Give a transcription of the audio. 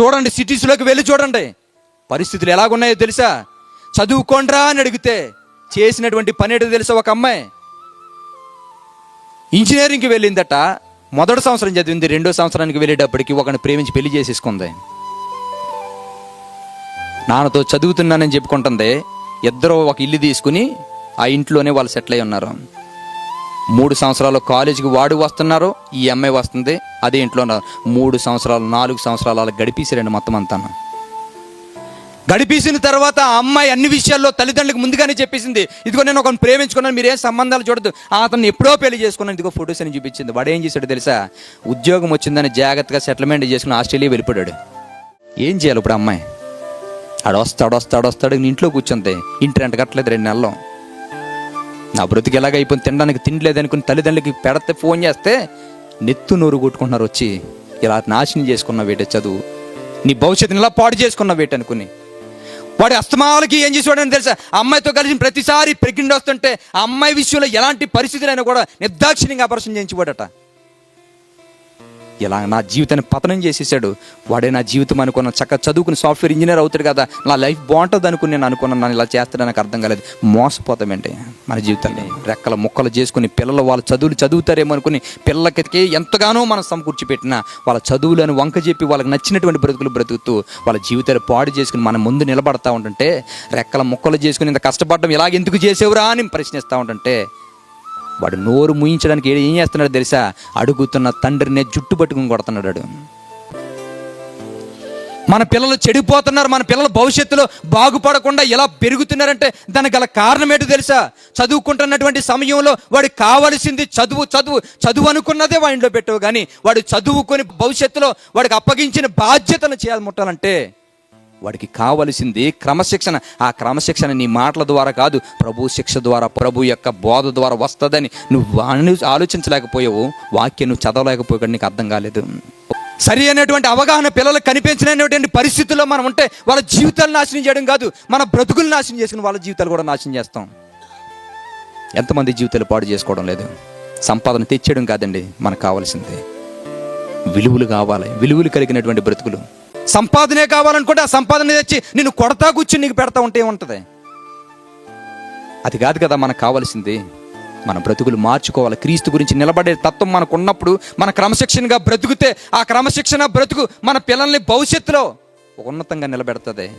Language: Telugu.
చూడండి సిటీస్లోకి వెళ్ళి చూడండి. పరిస్థితులు ఎలాగున్నాయో తెలుసా? చదువుకోండ్రా అని అడిగితే చేసినటువంటి పని ఏంటో తెలుసా ఒక అమ్మాయి? ఇంజనీరింగ్కి వెళ్ళిందట. మొదటి సంవత్సరం చదివింది రెండో సంవత్సరానికి వెళ్ళేటప్పటికి ఒకని ప్రేమించి పెళ్ళి చేసేసుకుంది. నాన్నతో చదువుతున్నానని చెప్పుకుంటుంది. ఇద్దరు ఒక ఇల్లు తీసుకుని ఆ ఇంట్లోనే వాళ్ళు సెటిల్ అయి ఉన్నారు. మూడు సంవత్సరాలు కాలేజీకి వాడు వస్తున్నారు ఈ అమ్మాయి వస్తుంది అదే ఇంట్లో మూడు సంవత్సరాలు నాలుగు సంవత్సరాలు అలా గడిపేసారండి మొత్తం అంతా. గడిపేసిన తర్వాత ఆ అమ్మాయి అన్ని విషయాల్లో తల్లిదండ్రులకు ముందుగానే చెప్పేసింది. ఇదిగో నేను ఒకరిని ప్రేమించుకున్నాను మీరేం సంబంధాలు చూడదు అతను ఎప్పుడో పెళ్ళి చేసుకున్నాను. ఇదిగో ఫొటోస్ అని చూపించింది. వాడు ఏం చేశాడు తెలుసా? ఉద్యోగం వచ్చిందని జాగ్రత్తగా సెటిల్మెంట్ చేసుకుని ఆస్ట్రేలియా వెళ్ళిపోయాడు. ఏం చేయాలి ఇప్పుడు అమ్మాయి? ఆడొస్తాడు వస్తాడు వస్తాడు నీ ఇంట్లో కూర్చుంది. ఇంటి రెంట కట్టలేదు రెండు నెలలు నా బ్రతికి ఎలాగ అయిపోయింది? తినడానికి తినలేదు అనుకుని తల్లిదండ్రులకి పెడితే ఫోన్ చేస్తే నెత్తు నోరు కొట్టుకుంటున్నారు వచ్చి ఇలా నాశనం చేసుకున్న వేట చదువు. నీ భవిష్యత్తుని ఇలా పాడు చేసుకున్న వేట అనుకుని. వాడి అస్తమాలకి ఏం చేసేవాడని తెలుసా? అమ్మాయితో కలిసి ప్రతిసారి ప్రెగ్నెంట్ వస్తుంటే ఆ అమ్మాయి విషయంలో ఎలాంటి పరిస్థితులైనా కూడా నిర్దాక్షిణ్యంగా అపరసం చేయించుకోడట ఇలా నా జీవితాన్ని పతనం చేసేసాడు. వాడే నా జీవితం అనుకున్న చక్క చదువుకుని సాఫ్ట్వేర్ ఇంజనీర్ అవుతాడు కదా. నా లైఫ్ బాగుంటుంది అనుకుని నేను అనుకున్నాను. నన్ను ఇలా చేస్తాడని నాకు అర్థం కాలేదు. మోసపోతామంటే మన జీవితాన్ని రెక్కల ముక్కలు చేసుకుని పిల్లలు వాళ్ళ చదువులు చదువుతారేమో అనుకుని పిల్లలకి ఎంతగానో మనం సమకూర్చిపెట్టినా వాళ్ళ చదువులను వంక చెప్పి వాళ్ళకి నచ్చినటువంటి బ్రతుకులు బ్రతుకుతూ వాళ్ళ జీవితాలు పాడు చేసుకుని మన ముందు నిలబడతా ఉంటుంటే రెక్కల ముక్కలు చేసుకుని ఇంత కష్టపడడం ఇలాగ ఎందుకు చేసేవురా అని ప్రశ్నిస్తూ ఉంటుంటే వాడు నోరు ముయించడానికి ఏం చేస్తున్నాడు తెలుసా? అడుగుతున్న తండ్రినే జుట్టు పట్టుకుని కొడుతున్నాడు వాడు. మన పిల్లలు చెడిపోతున్నారు మన పిల్లల భవిష్యత్తులో బాగుపడకుండా ఎలా పెరుగుతున్నారంటే దానికి గల కారణం ఏంటో తెలుసా? చదువుకుంటున్నటువంటి సమయంలో వాడు కావలసింది చదువు చదువు చదువు అనుకున్నదే వాడిలో పెట్టవు. కానీ వాడు చదువుకొని భవిష్యత్తులో వాడికి అప్పగించిన బాధ్యతను చేయాలి ముట్టాలంటే వాడికి కావలసింది క్రమశిక్షణ. ఆ క్రమశిక్షణ నీ మాటల ద్వారా కాదు ప్రభు శిక్ష ద్వారా ప్రభు యొక్క బోధ ద్వారా వస్తుందని నువ్వు ఆలోచించలేకపోయావు. వాక్యం నువ్వు చదవలేకపోయాడు నీకు అర్థం కాలేదు. సరి అయినటువంటి అవగాహన పిల్లలకు కనిపించినటువంటి పరిస్థితుల్లో మనం ఉంటే వాళ్ళ జీవితాలు నాశనం చేయడం కాదు మన బ్రతుకులు నాశనం చేసుకుని వాళ్ళ జీవితాలు కూడా నాశనం చేస్తాం. ఎంతమంది జీవితాలు పాడు చేసుకోవడం లేదు. సంపాదన తెచ్చేయడం కాదండి మనకు కావాల్సింది. విలువలు కావాలి. విలువలు కలిగినటువంటి బ్రతుకులు. సంపాదనే కావాలనుకుంటే ఆ సంపాదన తెచ్చి నేను కొడతా కూర్చుని నీకు పెడతా ఉంటే ఉంటుంది అది కాదు కదా మనకు కావాల్సింది. మన బ్రతుకులు మార్చుకోవాలి. క్రీస్తు గురించి నిలబడే తత్వం మనకు ఉన్నప్పుడు మన క్రమశిక్షణగా బ్రతుకుతే ఆ క్రమశిక్షణ బ్రతుకు మన పిల్లల్ని భవిష్యత్తులో ఉన్నతంగా నిలబెడుతుంది.